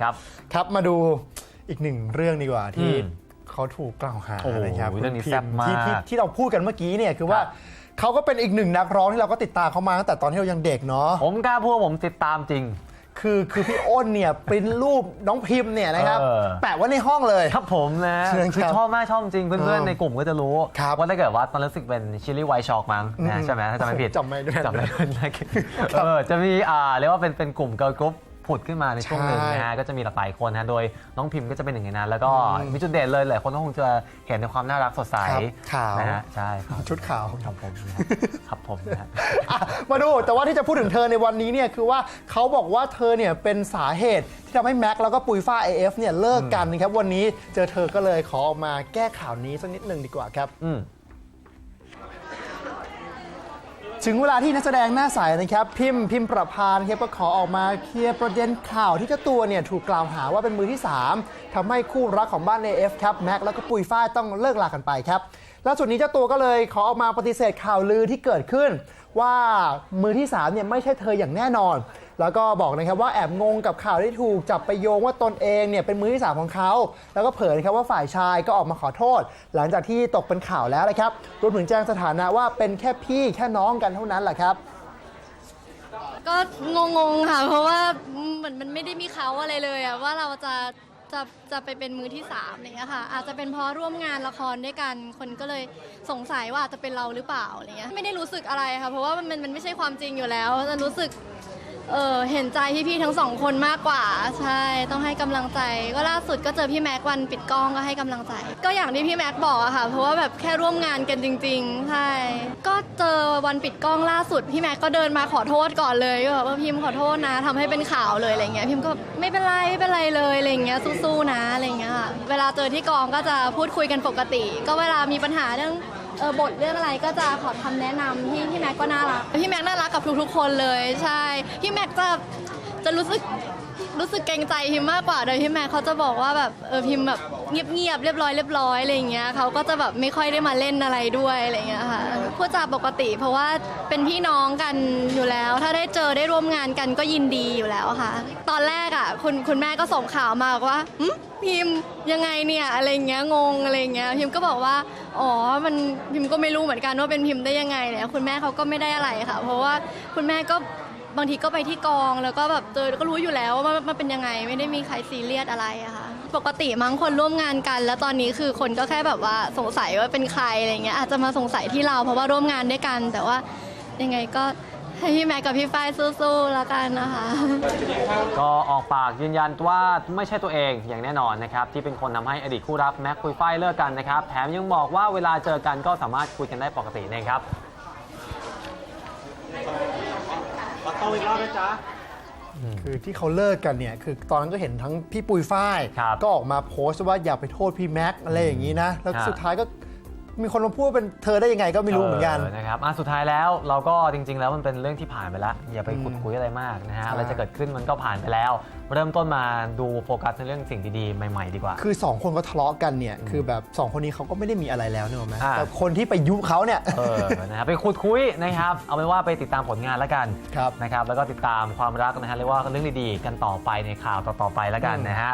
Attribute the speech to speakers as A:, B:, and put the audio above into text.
A: ครับ
B: ครับมาดูอีกหนึ่งเรื่องดีกว่าที่
A: อืม
B: เขาถูกกล่าวหา
A: โอ้โห
B: นะครับ
A: เรื่องนี้
B: คุณพิ
A: แซ่บมาก
B: ที่ที่ที่เราพูดกันเมื่อกี้เนี่ยคือว่า
A: ครับ
B: เขาก็เป็นอีกหนึ่งนักร้องที่เราก็ติดตามเขามาตั้งแต่ตอนที่เรายังเด็กเนาะ
A: ผมกล้าพูดว่าผมติดตามจริง
B: คือคือพี่อ้นเนี่ยปริ้นรูปน้องพิมพ์เนี่ยนะครับ
A: เออ
B: แปะไว้ในห้องเลย
A: ครับผมนะ
B: เชิญครับ
A: คือชอบมากชอบจริงเพื่อน
B: เออ
A: ๆในกลุ่มก็จะรู้
B: ครับ
A: ว่าถ้าเกิดว่าตอนรู้สึกเป็นชิลลี่ไวท์ช็อกมั้ง
B: อืม
A: นะใช่ไหมถ้าจำไม่ผิด
B: จำไม่ได้
A: จำไม่ได้เออจะมีอ่าเรียกว่าเป็นเป็นกลุ่มเกิร์ลกรุ๊ป ผุดขึ้นมาในช่วงหนึ่ง
B: ใช่
A: นะฮะก็จะมีหลากหลายคนนะโดยน้องพิมพ์ก็จะเป็นหนึ่งในนั้น แล้วก็
B: อืม
A: มีจุดเด่นเลยหลายคนก็คงจะเห็นในความน่ารักสดใส
B: ครับขาว
A: นะฮะใช่ครับ
B: ชุดขาว
A: ครับผมนะฮะครับผมนะฮะ
B: อะมาดูแต่ว่าที่จะพูดถึงเธอในวันนี้เนี่ยคือว่าเขาบอกว่าเธอเนี่ยเป็นสาเหตุที่ทำให้แม็กแล้วก็ปุยฝ้า AF เนี่ยเลิกกันนะครับวันนี้เจอเธอก็เลยขอออกมาแก้ข่าวนี้สักนิดหนึ่งดีกว่าครับ
A: อืม
B: ถึงเวลาที่นักแสดงหน้าใสนะครับ พิมพ์พิมพ์ประพานครับก็ขอออกมาเคลียร์ประเด็นข่าวที่เจ้าตัวเนี่ยถูกกล่าวหาว่าเป็นมือที่ 3ทำให้คู่รักของบ้าน AF ครับแม็กแล้วก็ปุยฝ้ายต้องเลิกลากันไปครับล่าสุดนี้เจ้าตัวก็เลยขอออกมาปฏิเสธข่าวลือที่เกิดขึ้น ว่ามือที่3เนี่ยไม่ใช่เธออย่างแน่นอน แล้วก็บอกนะครับว่าแอบงงกับข่าวที่ถูกจับไปโยงว่าตนเองเนี่ยเป็นมือที่สามของเขา แล้วก็เผยนะครับว่าฝ่ายชายก็ออกมาขอโทษ หลังจากที่ตกเป็นข่าวแล้วนะครับรวมถึงแจ้งสถานะว่าเป็นแค่พี่แค่น้องกันเท่านั้นแหละครับ
C: ก็งงๆค่ะ เพราะว่าเหมือนมันไม่ได้มีเขาอะไรเลยอะว่าเราจะจะจะไปเป็นมือที่สามอะไรเงี้ยค่ะ อาจจะเป็นเพราะร่วมงานละครด้วยกัน คนก็เลยสงสัยว่าอาจจะเป็นเราหรือเปล่าอะไรเงี้ยไม่ได้รู้สึกอะไรค่ะ เพราะว่ามันมันมันไม่ใช่ความจริงอยู่แล้วจะรู้สึก เออเห็นใจพี่ๆทั้งสองคนมากกว่า ใช่ต้องให้กำลังใจ ก็ล่าสุดก็เจอพี่แม็กวันปิดกล้องก็ให้กำลังใจ ก็อย่างที่พี่แม็กบอกอะค่ะ เพราะว่าแบบแค่ร่วมงานกันจริง ๆ ใช่ ก็เจอวันปิดกล้องล่าสุด พี่แม็กก็เดินมาขอโทษก่อนเลยก็แบบว่าพิมขอโทษนะทำให้เป็นข่าวเลยอะไรเงี้ยพิมก็ไม่เป็นไรไม่เป็นไรเลยอะไรเงี้ยสู้ๆนะอะไรเงี้ยค่ะเวลาเจอที่กองก็จะพูดคุยกันปกติ ก็เวลามีปัญหาเรื่อง เออบทเรื่องอะไรก็จะขอคำแนะนำพี่พี่แม็กก็น่ารักพี่แม็กน่ารักกับทุกๆคนเลยใช่พี่แม็กจะจะรู้สึกรู้สึกเกรงใจพิมมากกว่าโดยพี่แม็กเขาจะบอกว่าแบบเออพิมแบบเงียบๆเรียบร้อยเรียบร้อยอะไรอย่างเงี้ยเขาก็จะแบบไม่ค่อยได้มาเล่นอะไรด้วยอะไรอย่างเงี้ยค่ะพูดจาปกติ เพราะว่าเป็นพี่น้องกันอยู่แล้วถ้า เจอได้ร่วมงานกันก็ยินดีอยู่แล้วค่ะ ตอนแรกอะคุณคุณแม่ก็ส่งข่าวมาบอกว่าพิมยังไงเนี่ยอะไรเงี้ยงงอะไรเงี้ยพิมก็บอกว่าอ๋อมันพิมก็ไม่รู้เหมือนกันว่าเป็นพิมได้ยังไงเนี่ยคุณแม่เขาก็ไม่ได้อะไรค่ะ เพราะว่าคุณแม่ก็บางทีก็ไปที่กองแล้วก็แบบเจอก็รู้อยู่แล้วว่ามันมันเป็นยังไงไม่ได้มีใครซีเรียสอะไรอะค่ะปกติมั้งคนร่วมงานกัน แล้วตอนนี้คือคนก็แค่แบบว่าสงสัยว่าเป็นใครอะไรเงี้ยอาจจะมาสงสัยที่เราเพราะว่าร่วมงานด้วยกัน แต่ว่ายังไงก็ ให้พี่แม็กกับพี่ฝ้ายสู้ๆแล้วกันนะคะ
A: ก็ออกปากยืนยันว่าไม่ใช่ตัวเองอย่างแน่นอนนะครับที่เป็นคนทำให้อดีตคู่รักแม็กคุยฝ้ายเลิกกันนะครับแถมยังบอกว่าเวลาเจอกันก็สามารถคุยกันได้ปกตินะครับ
B: คือที่เขาเลิกกันเนี่ย คือตอนนั้นก็เห็นทั้งพี่ปุยฝ้าย
A: ครับ
B: ก็ออกมาโพสต์ว่าอย่าไปโทษพี่แม็กอะไรอย่างนี้นะ แล้ว
A: ครับ
B: สุดท้ายก็ มีคนมาพูดว่าเป็นเธอได้ยังไงก็ไม่รู้เหมือนกัน
A: นะครับอะสุดท้ายแล้วเราก็จริง ๆ แล้วมันเป็นเรื่องที่ผ่านไปแล้ว อย่าไปขุดคุยอะไรมากนะฮะ
B: ใช่
A: อะไรจะเกิดขึ้นมันก็ผ่านไปแล้ว เริ่มต้นมาดูโฟกัสในเรื่องสิ่งดีๆ ใหม่ ๆ ดีกว่า
B: คือ 2 คนก็ทะเลาะกันเนี่ยคือแบบ 2 คนนี้เขาก็ไม่ได้มีอะไรแล้วเนี่ยหรอกไหม
A: อ่า
B: แต่คนที่ไปยุเขาเนี่ย
A: เออ นะครับไปขุดคุยนะครับ เอาเป็นว่าไปติดตามผลงานแล้วกัน
B: ครับ
A: นะครับ แล้วก็ติดตามความรักนะฮะ เรียกว่าเรื่องดีๆ กันต่อไปในข่าวต่อๆไปแล้วกันนะฮะ